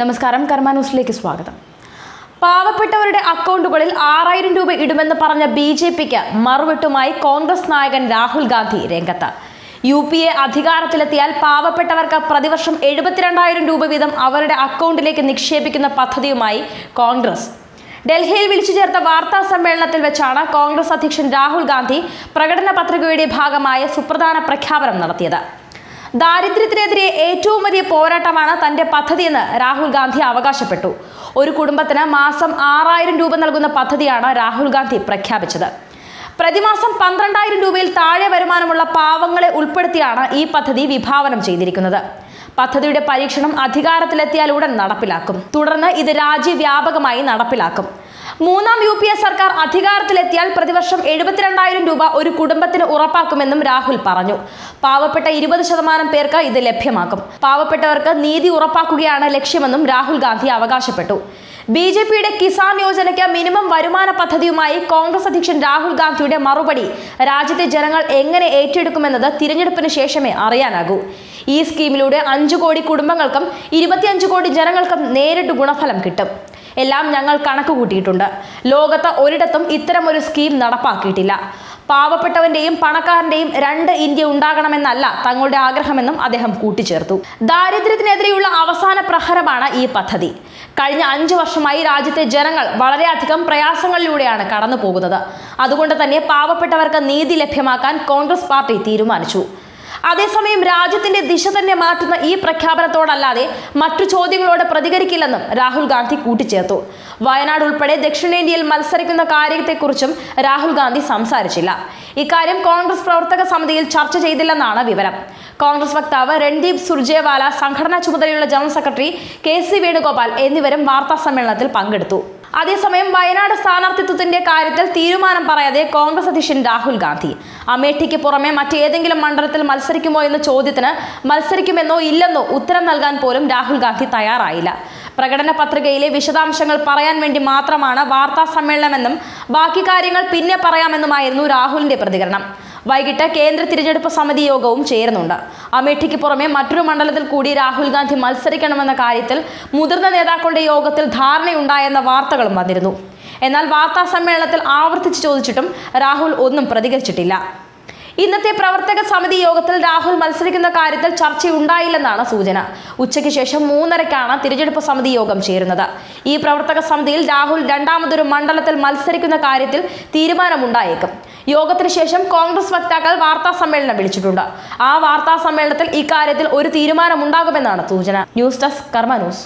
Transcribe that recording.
നമസ്കാരം കർമ്മ ന്യൂസിലേക്ക് സ്വാഗതം. പാവപ്പെട്ടവരുടെ അക്കൗണ്ടുകളിൽ ആറായിരം രൂപ ഇടുമെന്ന് പറഞ്ഞ ബി ജെ പിക്ക് മറുവിട്ടുമായി കോൺഗ്രസ് നായകൻ രാഹുൽ ഗാന്ധി രംഗത്ത്. യു പി എ അധികാരത്തിലെത്തിയാൽ പാവപ്പെട്ടവർക്ക് പ്രതിവർഷം എഴുപത്തിരണ്ടായിരം രൂപ വീതം അവരുടെ അക്കൗണ്ടിലേക്ക് നിക്ഷേപിക്കുന്ന പദ്ധതിയുമായി കോൺഗ്രസ്. ഡൽഹിയിൽ വിളിച്ചു ചേർത്ത വാർത്താ സമ്മേളനത്തിൽ വെച്ചാണ് കോൺഗ്രസ് അധ്യക്ഷൻ രാഹുൽ ഗാന്ധി പ്രകടന പത്രികയുടെ ഭാഗമായ സുപ്രധാന പ്രഖ്യാപനം നടത്തിയത്. ദാരിദ്ര്യത്തിനെതിരെ ഏറ്റവും വലിയ പോരാട്ടമാണ് തന്റെ പദ്ധതിയെന്ന് രാഹുൽ ഗാന്ധി അവകാശപ്പെട്ടു. ഒരു കുടുംബത്തിന് മാസം ആറായിരം രൂപ നൽകുന്ന പദ്ധതിയാണ് രാഹുൽ ഗാന്ധി പ്രഖ്യാപിച്ചത്. പ്രതിമാസം പന്ത്രണ്ടായിരം രൂപയിൽ താഴെ വരുമാനമുള്ള പാവങ്ങളെ ഉൾപ്പെടുത്തിയാണ് ഈ പദ്ധതി വിഭാവനം ചെയ്തിരിക്കുന്നത്. പദ്ധതിയുടെ പരീക്ഷണം അധികാരത്തിലെത്തിയാൽ ഉടൻ നടപ്പിലാക്കും. തുടർന്ന് ഇത് രാജ്യവ്യാപകമായി നടപ്പിലാക്കും. മൂന്നാം യു പി എ സർക്കാർ അധികാരത്തിലെത്തിയാൽ പ്രതിവർഷം എഴുപത്തിരണ്ടായിരം രൂപ ഒരു കുടുംബത്തിന് ഉറപ്പാക്കുമെന്നും രാഹുൽ പറഞ്ഞു. പാവപ്പെട്ട ഇരുപത് ശതമാനം പേർക്ക് ഇത് ലഭ്യമാക്കും. പാവപ്പെട്ടവർക്ക് നീതി ഉറപ്പാക്കുകയാണ് ലക്ഷ്യമെന്നും രാഹുൽ ഗാന്ധി അവകാശപ്പെട്ടു. ബി ജെ പിയുടെ കിസാൻ യോജനയ്ക്ക് മിനിമം വരുമാന പദ്ധതിയുമായി കോൺഗ്രസ് അധ്യക്ഷൻ രാഹുൽ ഗാന്ധിയുടെ മറുപടി രാജ്യത്തെ ജനങ്ങൾ എങ്ങനെ ഏറ്റെടുക്കുമെന്നത് തിരഞ്ഞെടുപ്പിന് ശേഷമേ അറിയാനാകൂ. ഈ സ്കീമിലൂടെ അഞ്ചു കോടി കുടുംബങ്ങൾക്കും ഇരുപത്തിയഞ്ച് കോടി ജനങ്ങൾക്കും നേരിട്ട് ഗുണഫലം കിട്ടും. എല്ലാം ഞങ്ങൾ കണക്ക് കൂട്ടിയിട്ടുണ്ട്. ലോകത്ത് ഒരിടത്തും ഇത്തരമൊരു സ്കീം നടപ്പാക്കിയിട്ടില്ല. പാവപ്പെട്ടവന്റെയും പണക്കാരന്റെയും രണ്ട് ഇന്ത്യ ഉണ്ടാകണമെന്നല്ല തങ്ങളുടെ ആഗ്രഹമെന്നും അദ്ദേഹം കൂട്ടിച്ചേർത്തു. ദാരിദ്ര്യത്തിനെതിരെയുള്ള അവസാന പ്രഹരമാണ് ഈ പദ്ധതി. കഴിഞ്ഞ അഞ്ചു വർഷമായി രാജ്യത്തെ ജനങ്ങൾ വളരെയധികം പ്രയാസങ്ങളിലൂടെയാണ് കടന്നു പോകുന്നത് അതുകൊണ്ട് തന്നെ പാവപ്പെട്ടവർക്ക് നീതി ലഭ്യമാക്കാൻ കോൺഗ്രസ് പാർട്ടി തീരുമാനിച്ചു. അതേസമയം രാജ്യത്തിന്റെ ദിശ തന്നെ മാറ്റുന്ന ഈ പ്രഖ്യാപനത്തോടല്ലാതെ മറ്റു ചോദ്യങ്ങളോട് പ്രതികരിക്കില്ലെന്നും രാഹുൽ ഗാന്ധി കൂട്ടിച്ചേർത്തു. വയനാട് ഉൾപ്പെടെ ദക്ഷിണേന്ത്യയിൽ മത്സരിക്കുന്ന കാര്യത്തെക്കുറിച്ചും രാഹുൽ ഗാന്ധി സംസാരിച്ചില്ല. ഇക്കാര്യം കോൺഗ്രസ് പ്രവർത്തക സമിതിയിൽ ചർച്ച ചെയ്തില്ലെന്നാണ് വിവരം. കോൺഗ്രസ് വക്താവ് രൺദീപ് സുർജേവാല സംഘടനാ ചുമതലയുള്ള general secretary K C Venugopal എന്നിവരും വാർത്താ സമ്മേളനത്തിൽ പങ്കെടുത്തു. അതേസമയം വയനാട് സ്ഥാനാർത്ഥിത്വത്തിന്റെ കാര്യത്തിൽ തീരുമാനം പറയാതെ കോൺഗ്രസ് അധ്യക്ഷൻ രാഹുൽ ഗാന്ധി. അമേഠിക്ക് പുറമെ മറ്റേതെങ്കിലും മണ്ഡലത്തിൽ മത്സരിക്കുമോ എന്ന ചോദ്യത്തിന് മത്സരിക്കുമെന്നോ ഇല്ലെന്നോ ഉത്തരം നൽകാൻ പോലും രാഹുൽ ഗാന്ധി തയ്യാറായില്ല. പ്രകടന പത്രികയിലെ വിശദാംശങ്ങൾ പറയാൻ വേണ്ടി മാത്രമാണ് വാർത്താ സമ്മേളനമെന്നും ബാക്കി കാര്യങ്ങൾ പിന്നെ പറയാമെന്നുമായിരുന്നു രാഹുലിന്റെ പ്രതികരണം. വൈകിട്ട് കേന്ദ്ര തിരഞ്ഞെടുപ്പ് സമിതി യോഗവും ചേരുന്നുണ്ട്. അമേഠിക്ക് പുറമെ മറ്റൊരു മണ്ഡലത്തിൽ കൂടി രാഹുൽ ഗാന്ധി മത്സരിക്കണമെന്ന കാര്യത്തിൽ മുതിർന്ന നേതാക്കളുടെ യോഗത്തിൽ ധാരണയുണ്ടായെന്ന വാർത്തകളും വന്നിരുന്നു. എന്നാൽ വാർത്താ സമ്മേളനത്തിൽ ആവർത്തിച്ച് ചോദിച്ചിട്ടും രാഹുൽ ഒന്നും പ്രതികരിച്ചിട്ടില്ല. ഇന്നത്തെ പ്രവർത്തക സമിതി യോഗത്തിൽ രാഹുൽ മത്സരിക്കുന്ന കാര്യത്തിൽ ചർച്ചയുണ്ടായില്ലെന്നാണ് സൂചന. ഉച്ചയ്ക്ക് ശേഷം മൂന്നരക്കാണ് തിരഞ്ഞെടുപ്പ് സമിതി യോഗം ചേരുന്നത്. ഈ പ്രവർത്തക സമിതിയിൽ രാഹുൽ രണ്ടാമതൊരു മണ്ഡലത്തിൽ മത്സരിക്കുന്ന കാര്യത്തിൽ തീരുമാനമുണ്ടായേക്കും. യോഗത്തിന് ശേഷം കോൺഗ്രസ് വക്താക്കൾ വാർത്താ സമ്മേളനം വിളിച്ചിട്ടുണ്ട്. ആ വാർത്താ സമ്മേളനത്തിൽ ഇക്കാര്യത്തിൽ ഒരു തീരുമാനമുണ്ടാകുമെന്നാണ് സൂചന. News desk Karma news.